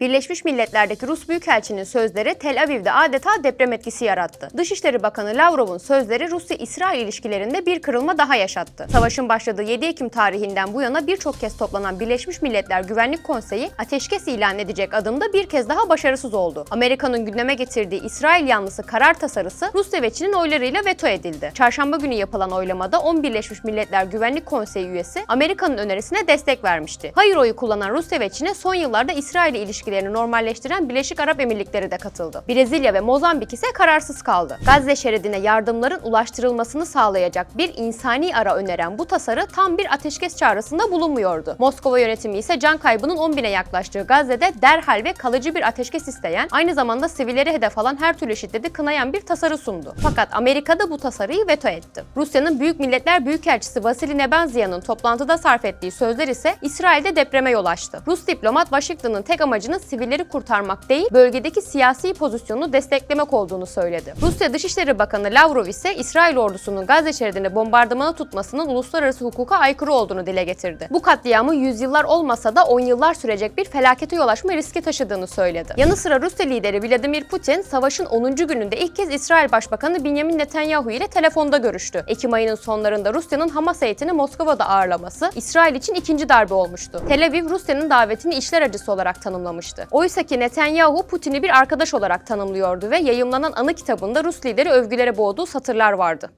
Birleşmiş Milletler'deki Rus Büyükelçinin sözleri Tel Aviv'de adeta deprem etkisi yarattı. Dışişleri Bakanı Lavrov'un sözleri Rusya-İsrail ilişkilerinde bir kırılma daha yaşattı. Savaşın başladığı 7 Ekim tarihinden bu yana birçok kez toplanan Birleşmiş Milletler Güvenlik Konseyi ateşkes ilan edecek adımda bir kez daha başarısız oldu. Amerika'nın gündeme getirdiği İsrail yanlısı karar tasarısı Rusya ve Çin'in oylarıyla veto edildi. Çarşamba günü yapılan oylamada 10 Birleşmiş Milletler Güvenlik Konseyi üyesi Amerika'nın önerisine destek vermişti. Hayır oyu kullanan Rusya ve Çin'e son yıllarda İsrail ile ilişkilerini normalleştiren Birleşik Arap Emirlikleri de katıldı. Brezilya ve Mozambik ise kararsız kaldı. Gazze şeridine yardımların ulaştırılmasını sağlayacak bir insani ara öneren bu tasarı tam bir ateşkes çağrısında bulunmuyordu. Moskova yönetimi ise can kaybının 10 bine yaklaştığı Gazze'de derhal ve kalıcı bir ateşkes isteyen, aynı zamanda sivilleri hedef alan her türlü şiddeti kınayan bir tasarı sundu. Fakat Amerika da bu tasarıyı veto etti. Rusya'nın Büyük Milletler Büyükelçisi Vasily Nebenzya'nın toplantıda sarf ettiği sözler ise İsrail'de depreme yol açtı. Rus diplomat Washington'ın tek amacının sivilleri kurtarmak değil, bölgedeki siyasi pozisyonunu desteklemek olduğunu söyledi. Rusya Dışişleri Bakanı Lavrov ise İsrail ordusunun Gazze şeridini bombardımana tutmasının uluslararası hukuka aykırı olduğunu dile getirdi. Bu katliamı yüzyıllar olmasa da on yıllar sürecek bir felakete yol açma riski taşıdığını söyledi. Yanı sıra Rusya lideri Vladimir Putin, savaşın 10. gününde ilk kez İsrail Başbakanı Benjamin Netanyahu ile telefonda görüştü. Ekim ayının sonlarında Rusya'nın Hamas heyetini Moskova'da ağırlaması İsrail için ikinci darbe olmuştu. Tel Aviv Rusya'nın davetini işler acısı olarak tanımlamıştı. Oysa ki Netanyahu Putin'i bir arkadaş olarak tanımlıyordu ve yayımlanan anı kitabında Rus lideri övgülere boğduğu satırlar vardı.